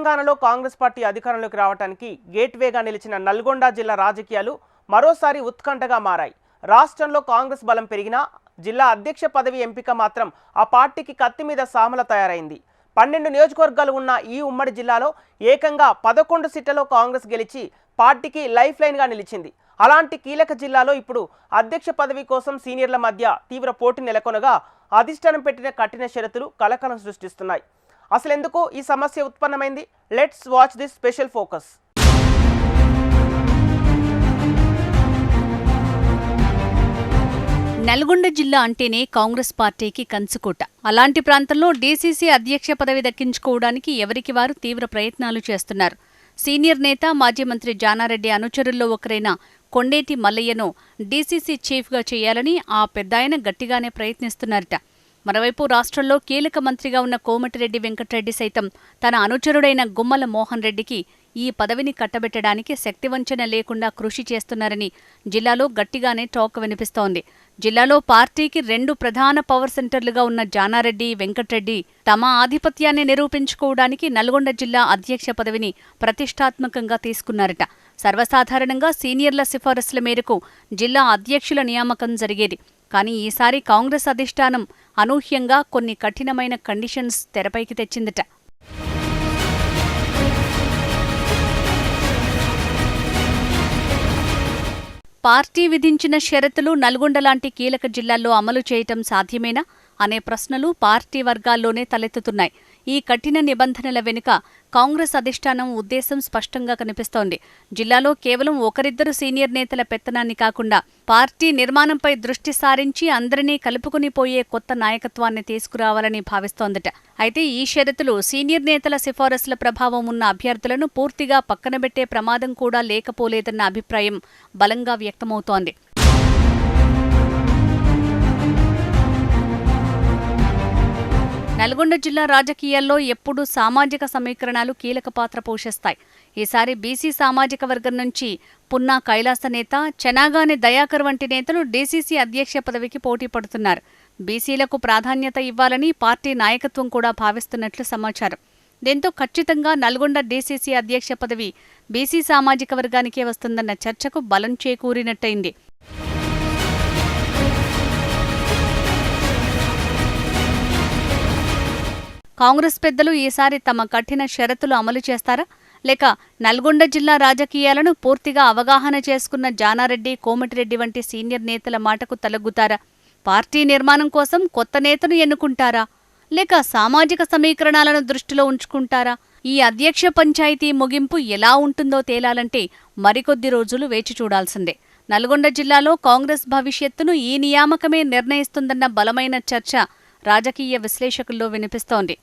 తెలంగాణలో కాంగ్రెస్ పార్టీ అధికారంలోకి రావడానికి గేట్వేగా నిలిచిన నల్గొండ జిల్లా రాజకీయాలు మరోసారి ఉత్కంఠగా మారాయి. రాష్ట్రంలో కాంగ్రెస్ బలం పెరిగినా జిల్లా అధ్యక్ష పదవి ఎంపిక మాత్రం ఆ పార్టీకి కత్తి మీద సామల తయారైంది. పన్నెండు నియోజకవర్గాలు ఉన్న ఈ ఉమ్మడి జిల్లాలో ఏకంగా పదకొండు సీట్లలో కాంగ్రెస్ గెలిచి పార్టీకి లైఫ్ లైన్గా నిలిచింది. అలాంటి కీలక జిల్లాలో ఇప్పుడు అధ్యక్ష పదవి కోసం సీనియర్ల మధ్య తీవ్ర పోటీ నెలకొనగా అధిష్టానం పెట్టిన కఠిన షరతులు కలకలం సృష్టిస్తున్నాయి. అసలెందుకు ఈ సమస్య ఉత్పన్నమైంది? Let's watch this special focus Nalgonda జిల్లా అంటేనే కాంగ్రెస్ పార్టీకి కంచుకోట. అలాంటి ప్రాంతంలో డీసీసీ అధ్యక్ష పదవి దక్కించుకోవడానికి ఎవరికి వారు తీవ్ర ప్రయత్నాలు చేస్తున్నారు? సీనియర్ నేత మాజీ మంత్రి జానారెడ్డి అనుచరుల్లో ఒకరైన కొండేటి మల్లయ్యను డీసీసీ చీఫ్గా చేయాలని ఆ పెద్దాయన గట్టిగానే ప్రయత్నిస్తున్నారట. మరోవైపు రాష్ట్రంలో కీలక మంత్రిగా ఉన్న కోమటిరెడ్డి వెంకటరెడ్డి సైతం తన అనుచరుడైన గుమ్మల మోహన్ రెడ్డికి ఈ పదవిని కట్టబెట్టడానికి శక్తివంచన లేకుండా కృషి చేస్తున్నారని జిల్లాలో గట్టిగానే టాక్ వినిపిస్తోంది. జిల్లాలో పార్టీకి రెండు ప్రధాన పవర్ సెంటర్లుగా ఉన్న జానారెడ్డి వెంకట్రెడ్డి తమ ఆధిపత్యాన్ని నిరూపించుకోవడానికి నల్గొండ జిల్లా అధ్యక్ష పదవిని ప్రతిష్టాత్మకంగా తీసుకున్నారట. సర్వసాధారణంగా సీనియర్ల సిఫారసుల మేరకు జిల్లా అధ్యక్షుల నియామకం జరిగేది. కానీ ఈసారి కాంగ్రెస్ అధిష్టానం అనూహ్యంగా కొన్ని కఠినమైన కండిషన్స్ తెరపైకి తెచ్చిందట. పార్టీ విధించిన షరతులు నల్గొండ లాంటి కీలక జిల్లాల్లో అమలు చేయటం సాధ్యమేనా? అనే ప్రశ్నలు పార్టీ వర్గాల్లోనే తలెత్తుతున్నాయి. ఈ కఠిన నిబంధనల వెనుక కాంగ్రెస్ అధిష్టానం ఉద్దేశం స్పష్టంగా కనిపిస్తోంది. జిల్లాలో కేవలం ఒకరిద్దరు సీనియర్ నేతల పెత్తనాన్ని కాకుండా పార్టీ నిర్మాణంపై దృష్టి సారించి అందరినీ కలుపుకుని పోయే కొత్త నాయకత్వాన్ని తీసుకురావాలని భావిస్తోందట. అయితే ఈ షరతులు సీనియర్ నేతల సిఫారసుల ప్రభావం ఉన్న అభ్యర్థులను పూర్తిగా పక్కనబెట్టే ప్రమాదం కూడా లేకపోలేదన్న అభిప్రాయం బలంగా వ్యక్తమవుతోంది. నల్గొండ జిల్లా రాజకీయాల్లో ఎప్పుడూ సామాజిక సమీకరణాలు కీలక పాత్ర పోషిస్తాయి. ఈసారి బీసీ సామాజిక వర్గం నుంచి పున్నా కైలాస నేత చెనాగాని దయాకర్ వంటి నేతలు డీసీసీ అధ్యక్ష పదవికి పోటీ పడుతున్నారు. బీసీలకు ప్రాధాన్యత ఇవ్వాలని పార్టీ నాయకత్వం కూడా భావిస్తున్నట్లు సమాచారం. దీంతో ఖచ్చితంగా నల్గొండ డీసీసీ అధ్యక్ష పదవి బీసీ సామాజిక వర్గానికే వస్తుందన్న చర్చకు బలం చేకూరినట్టయింది. కాంగ్రెస్ పెద్దలు ఈసారి తమ కఠిన షరతులు అమలు చేస్తారా? లేక నల్గొండ జిల్లా రాజకీయాలను పూర్తిగా అవగాహన చేసుకున్న జానారెడ్డి కోమటిరెడ్డి వంటి సీనియర్ నేతల మాటకు తలగ్గుతారా? పార్టీ నిర్మాణం కోసం కొత్త నేతను ఎన్నుకుంటారా? లేక సామాజిక సమీకరణాలను దృష్టిలో ఉంచుకుంటారా? ఈ అధ్యక్ష పంచాయతీ ముగింపు ఎలా ఉంటుందో తేలాలంటే మరికొద్ది రోజులు వేచి చూడాల్సిందే. నల్గొండ జిల్లాలో కాంగ్రెస్ భవిష్యత్తును ఈ నియామకమే నిర్ణయిస్తుందన్న బలమైన చర్చ రాజకీయ విశ్లేషకుల్లో వినిపిస్తోంది.